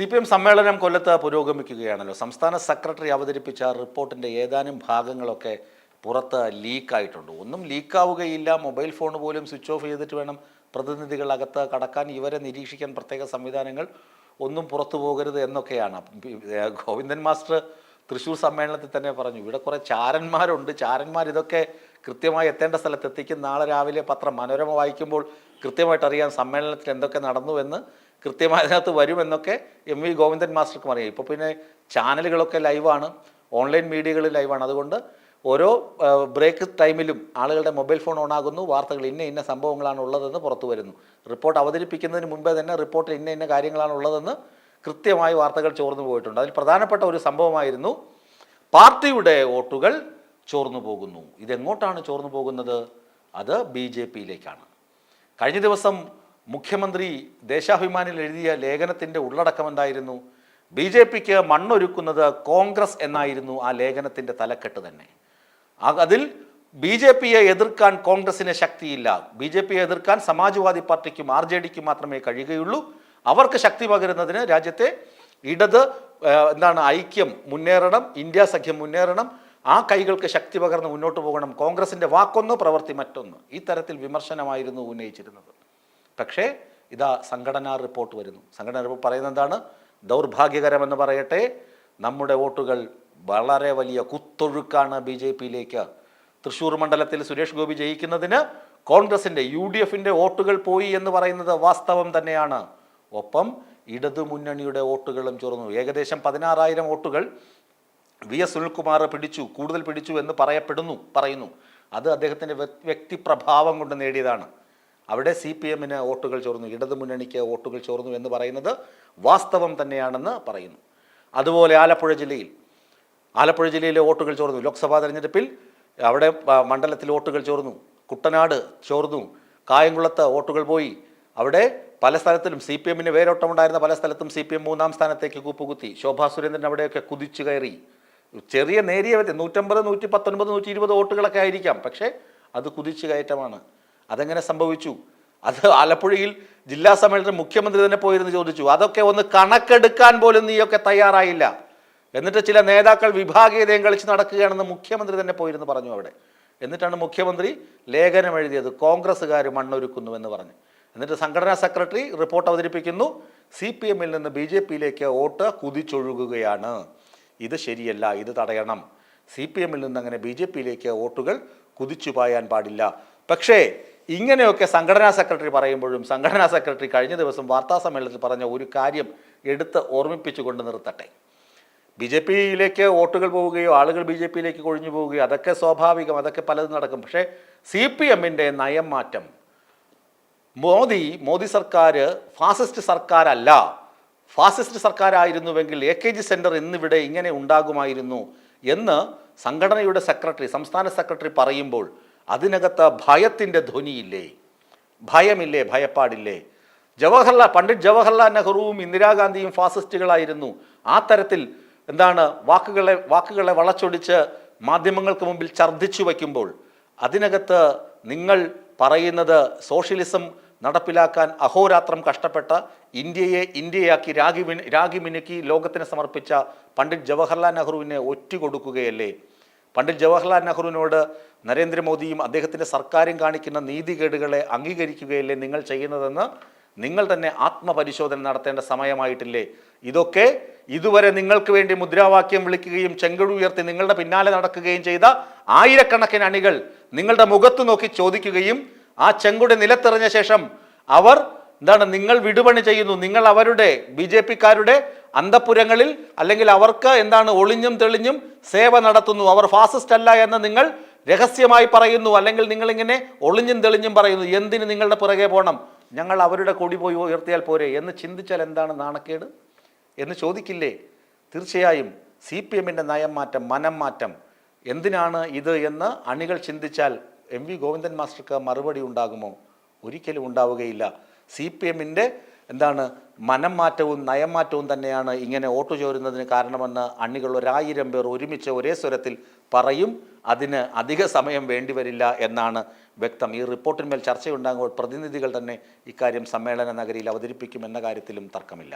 C P M സമ്മേളനം കൊല്ലത്ത് പുരോഗമിക്കുകയാണല്ലോ. സംസ്ഥാന സെക്രട്ടറി അവതരിപ്പിച്ച റിപ്പോർട്ടിന്റെ ഏതാനും ഭാഗങ്ങളൊക്കെ പുറത്ത് ലീക്കായിട്ടുണ്ട്. ഒന്നും ലീക്കാവുകയില്ല. മൊബൈൽ ഫോൺ പോലും സ്വിച്ച് ഓഫ് ചെയ്തിട്ട് വേണം പ്രതിനിധികൾ അകത്ത് കടക്കാൻ. ഇവരെ നിരീക്ഷിക്കാൻ പ്രത്യേക സംവിധാനങ്ങൾ ഒന്നും പുറത്തു പോകരുത് എന്നൊക്കെയാണ്. ഗോവിന്ദൻ മാസ്റ്റർ തൃശ്ശൂർ സമ്മേളനത്തിൽ തന്നെ പറഞ്ഞു. ഇവിടെ കുറേ ചാരന്മാരുണ്ട്. ചാരന്മാർ ഇതൊക്കെ കൃത്യമായി എത്തേണ്ട സ്ഥലത്ത് എത്തിക്കും. നാളെ രാവിലെ പത്രം മനോരമ വായിക്കുമ്പോൾ കൃത്യമായിട്ട് അറിയാം സമ്മേളനത്തിൽ എന്തൊക്കെ നടന്നുവെന്ന് കൃത്യമായി അതിനകത്ത് വരുമെന്നൊക്കെ എം വി ഗോവിന്ദൻ മാസ്റ്റർക്കും അറിയാം. ഇപ്പോൾ പിന്നെ ചാനലുകളൊക്കെ ലൈവാണ്. ഓൺലൈൻ മീഡിയകൾ ലൈവാണ്. അതുകൊണ്ട് ഓരോ ബ്രേക്ക് ടൈമിലും ആളുകളുടെ മൊബൈൽ ഫോൺ ഓണാകുന്നു വാർത്തകൾ ഇന്ന ഇന്ന സംഭവങ്ങളാണ് ഉള്ളതെന്ന് പുറത്തു വരുന്നു. റിപ്പോർട്ട് അവതരിപ്പിക്കുന്നതിന് മുമ്പേ തന്നെ റിപ്പോർട്ടിൽ ഇന്ന ഇന്ന കാര്യങ്ങളാണ് ഉള്ളതെന്ന് കൃത്യമായി വാർത്തകൾ ചോർന്നു പോയിട്ടുണ്ട്. അതിൽ പ്രധാനപ്പെട്ട ഒരു സംഭവമായിരുന്നു പാർട്ടിയുടെ വോട്ടുകൾ ചോർന്നു പോകുന്നു. ഇതെങ്ങോട്ടാണ് ചോർന്നു പോകുന്നത്? അത് ബി ജെ പിയിലേക്കാണ്. കഴിഞ്ഞ ദിവസം മുഖ്യമന്ത്രി ദേശാഭിമാനിൽ എഴുതിയ ലേഖനത്തിന്റെ ഉള്ളടക്കം എന്തായിരുന്നു? ബി ജെ പിക്ക് മണ്ണൊരുക്കുന്നത് കോൺഗ്രസ് എന്നായിരുന്നു ആ ലേഖനത്തിന്റെ തലക്കെട്ട് തന്നെ. അതിൽ ബി ജെ പിയെ എതിർക്കാൻ കോൺഗ്രസിന് ശക്തിയില്ല. ബി ജെ പിയെ എതിർക്കാൻ സമാജ്വാദി പാർട്ടിക്കും ആർ ജെ ഡിക്കും മാത്രമേ കഴിയുകയുള്ളൂ. അവർക്ക് ശക്തി പകരുന്നതിന് രാജ്യത്തെ ഇടത് എന്താണ് ഐക്യം മുന്നേറണം ഇന്ത്യ സഖ്യം മുന്നേറണം ആ കൈകൾക്ക് ശക്തി പകർന്ന് മുന്നോട്ട് പോകണം കോൺഗ്രസിന്റെ വാക്കൊന്ന് പ്രവൃത്തി മറ്റൊന്ന്. ഈ തരത്തിൽ വിമർശനമായിരുന്നു ഉന്നയിച്ചിരുന്നത്. പക്ഷേ ഇതാ സംഘടനാ റിപ്പോർട്ട് വരുന്നു. സംഘടനാ റിപ്പോർട്ട് പറയുന്നത് എന്താണ്? ദൗർഭാഗ്യകരമെന്ന് പറയട്ടെ നമ്മുടെ വോട്ടുകൾ വളരെ വലിയ കുത്തൊഴുക്കാണ് ബി ജെ പിയിലേക്ക്. തൃശ്ശൂർ മണ്ഡലത്തിൽ സുരേഷ് ഗോപി ജയിക്കുന്നതിന് കോൺഗ്രസിന്റെ യു ഡി എഫിന്റെ വോട്ടുകൾ പോയി എന്ന് പറയുന്നത് വാസ്തവം തന്നെയാണ്. ഒപ്പം ഇടതുമുന്നണിയുടെ വോട്ടുകളും ചോർന്നു. ഏകദേശം പതിനാറായിരം വോട്ടുകൾ വി എസ് സുനിൽകുമാർ പിടിച്ചു കൂടുതൽ പിടിച്ചു എന്ന് പറയപ്പെടുന്നു പറയുന്നു. അത് അദ്ദേഹത്തിന്റെ വ്യ- വ്യക്തിപ്രഭാവം കൊണ്ട് നേടിയതാണ്. അവിടെ സി പി എമ്മിന് വോട്ടുകൾ ചോർന്നു ഇടതുമുന്നണിക്ക് വോട്ടുകൾ ചോർന്നു എന്ന് പറയുന്നത് വാസ്തവം തന്നെയാണെന്ന് പറയുന്നു. അതുപോലെ ആലപ്പുഴ ജില്ലയിൽ ആലപ്പുഴ ജില്ലയിലെ വോട്ടുകൾ ചോർന്നു. ലോക്സഭാ തെരഞ്ഞെടുപ്പിൽ അവിടെ മണ്ഡലത്തിൽ വോട്ടുകൾ ചോർന്നു. കുട്ടനാട് ചോർന്നു. കായംകുളത്ത് വോട്ടുകൾ പോയി. അവിടെ പല സ്ഥലത്തിലും സി പി എമ്മിന് വേരോട്ടമുണ്ടായിരുന്ന പല സ്ഥലത്തും സി പി എം മൂന്നാം സ്ഥാനത്തേക്ക് കൂപ്പുകുത്തി. ശോഭാ സുരേന്ദ്രൻ അവിടെയൊക്കെ കുതിച്ചു കയറി. ചെറിയ നേരിയ നൂറ്റമ്പത് നൂറ്റി പത്തൊൻപത് നൂറ്റി ഇരുപത് വോട്ടുകളൊക്കെ ആയിരിക്കാം. പക്ഷേ അത് കുതിച്ചു കയറ്റമാണ്. അതെങ്ങനെ സംഭവിച്ചു? അത് ആലപ്പുഴയിൽ ജില്ലാ സമ്മേളനത്തിൽ മുഖ്യമന്ത്രി തന്നെ പോയിരുന്നു ചോദിച്ചു. അതൊക്കെ ഒന്ന് കണക്കെടുക്കാൻ പോലും നീയൊക്കെ തയ്യാറായില്ല. എന്നിട്ട് ചില നേതാക്കൾ വിഭാഗീയതയും കളിച്ച് നടക്കുകയാണെന്ന് മുഖ്യമന്ത്രി തന്നെ പോയിരുന്നു പറഞ്ഞു അവിടെ. എന്നിട്ടാണ് മുഖ്യമന്ത്രി ലേഖനം എഴുതിയത്. കോൺഗ്രസ്സുകാർ മണ്ണൊരുക്കുന്നു എന്ന് പറഞ്ഞു. എന്നിട്ട് സംഘടനാ സെക്രട്ടറി റിപ്പോർട്ട് അവതരിപ്പിക്കുന്നു. സി പി എമ്മിൽ നിന്ന് ബി ജെ പിയിലേക്ക് വോട്ട് കുതിച്ചൊഴുകുകയാണ്. ഇത് ശരിയല്ല ഇത് തടയണം. സി പി എമ്മിൽ നിന്ന് അങ്ങനെ ബി ജെ പിയിലേക്ക് വോട്ടുകൾ കുതിച്ചു പായാൻ പാടില്ല. പക്ഷേ ഇങ്ങനെയൊക്കെ സംഘടനാ സെക്രട്ടറി പറയുമ്പോഴും സംഘടനാ സെക്രട്ടറി കഴിഞ്ഞ ദിവസം വാർത്താ സമ്മേളനത്തിൽ പറഞ്ഞ ഒരു കാര്യം എടുത്ത് ഓർമ്മിപ്പിച്ചുകൊണ്ട് നിർത്തട്ടെ. ബി ജെ പിയിലേക്ക് വോട്ടുകൾ പോവുകയോ ആളുകൾ ബി ജെ പിയിലേക്ക് കൊഴിഞ്ഞു പോവുകയോ അതൊക്കെ സ്വാഭാവികം അതൊക്കെ പലതും നടക്കും. പക്ഷേ സി പി എമ്മിന്റെ നയം മാറ്റം. മോദി മോദി സർക്കാർ ഫാസിസ്റ്റ് സർക്കാരല്ല. ഫാസിസ്റ്റ് സർക്കാരായിരുന്നുവെങ്കിൽ എ കെ ജി സെന്റർ ഇന്നിവിടെ ഇങ്ങനെ ഉണ്ടാകുമായിരുന്നു എന്ന് സംഘടനയുടെ സെക്രട്ടറി സംസ്ഥാന സെക്രട്ടറി പറയുമ്പോൾ അതിനകത്ത് ഭയത്തിന്റെ ധ്വനിയില്ലേ? ഭയമില്ലേ? ഭയപ്പാടില്ലേ? ജവഹർലാൽ പണ്ഡിറ്റ് ജവഹർലാൽ നെഹ്റുവും ഇന്ദിരാഗാന്ധിയും ഫാസിസ്റ്റുകളായിരുന്നു. ആ തരത്തിൽ എന്താണ് വാക്കുകളെ വാക്കുകളെ വളച്ചൊടിച്ച് മാധ്യമങ്ങൾക്ക് മുമ്പിൽ ഛർദ്ദിച്ചു വയ്ക്കുമ്പോൾ അതിനകത്ത് നിങ്ങൾ പറയുന്നത് സോഷ്യലിസം നടപ്പിലാക്കാൻ അഹോരാത്രം കഷ്ടപ്പെട്ട ഇന്ത്യയെ ഇന്ത്യയാക്കി രാഗി രാഗി മിനുക്കി ലോകത്തിന് സമർപ്പിച്ച പണ്ഡിറ്റ് ജവഹർലാൽ നെഹ്റുവിനെ ഒറ്റുകൊടുക്കുകയല്ലേ പണ്ഡിറ്റ് ജവഹർലാൽ നെഹ്റുവിനോട് നരേന്ദ്രമോദിയും അദ്ദേഹത്തിന്റെ സർക്കാരും കാണിക്കുന്ന നീതികേടുകളെ അംഗീകരിക്കുകയല്ലേ നിങ്ങൾ ചെയ്യുന്നതെന്ന് നിങ്ങൾ തന്നെ ആത്മപരിശോധന നടത്തേണ്ട സമയമായിട്ടില്ലേ? ഇതൊക്കെ ഇതുവരെ നിങ്ങൾക്ക് വേണ്ടി മുദ്രാവാക്യം വിളിക്കുകയും ചെങ്കടു ഉയർത്തി നിങ്ങളുടെ പിന്നാലെ നടക്കുകയും ചെയ്ത ആയിരക്കണക്കിന് അണികൾ നിങ്ങളുടെ മുഖത്ത് നോക്കി ചോദിക്കുകയും ആ ചെങ്കുടെ നിലത്തെറിഞ്ഞ ശേഷം അവർ എന്താണ് നിങ്ങൾ വിടുപണി ചെയ്യുന്നു? നിങ്ങൾ അവരുടെ ബി ജെ പിക്കാരുടെ അന്തപുരങ്ങളിൽ അല്ലെങ്കിൽ അവർക്ക് എന്താണ് ഒളിഞ്ഞും തെളിഞ്ഞും സേവ നടത്തുന്നു. അവർ ഫാസിസ്റ്റ് അല്ല എന്ന് നിങ്ങൾ രഹസ്യമായി പറയുന്നു. അല്ലെങ്കിൽ നിങ്ങൾ ഇങ്ങനെ ഒളിഞ്ഞും തെളിഞ്ഞും പറയുന്നു. എന്തിന് നിങ്ങളുടെ പുറകെ പോകണം ഞങ്ങൾ അവരുടെ കൊടി പോയി ഉയർത്തിയാൽ പോരെ എന്ന് ചിന്തിച്ചാൽ എന്താണ് നാണക്കേട്? എന്ന് ചോദിക്കില്ലേ? തീർച്ചയായും സി പി എമ്മിന്റെ നയം മാറ്റം മനം മാറ്റം എന്തിനാണ് ഇത് എന്ന് അണികൾ ചിന്തിച്ചാൽ എം വി ഗോവിന്ദൻ മാസ്റ്റർക്ക് മറുപടി ഉണ്ടാകുമോ? ഒരിക്കലും ഉണ്ടാവുകയില്ല. സി പി എമ്മിന്റെ എന്താണ് മനം മാറ്റവും നയം മാറ്റവും തന്നെയാണ് ഇങ്ങനെ വോട്ട് ചോരുന്നതിന് കാരണമെന്ന് അണികൾ ഒരായിരം പേർ ഒരുമിച്ച് ഒരേ സ്വരത്തിൽ പറയും. അതിന് അധിക സമയം വേണ്ടിവരില്ല എന്നാണ് വ്യക്തം. ഈ റിപ്പോർട്ടിന്മേൽ ചർച്ചയുണ്ടാകുമ്പോൾ പ്രതിനിധികൾ തന്നെ ഇക്കാര്യം സമ്മേളന നഗരിയിൽ അവതരിപ്പിക്കുമെന്ന കാര്യത്തിലും തർക്കമില്ല.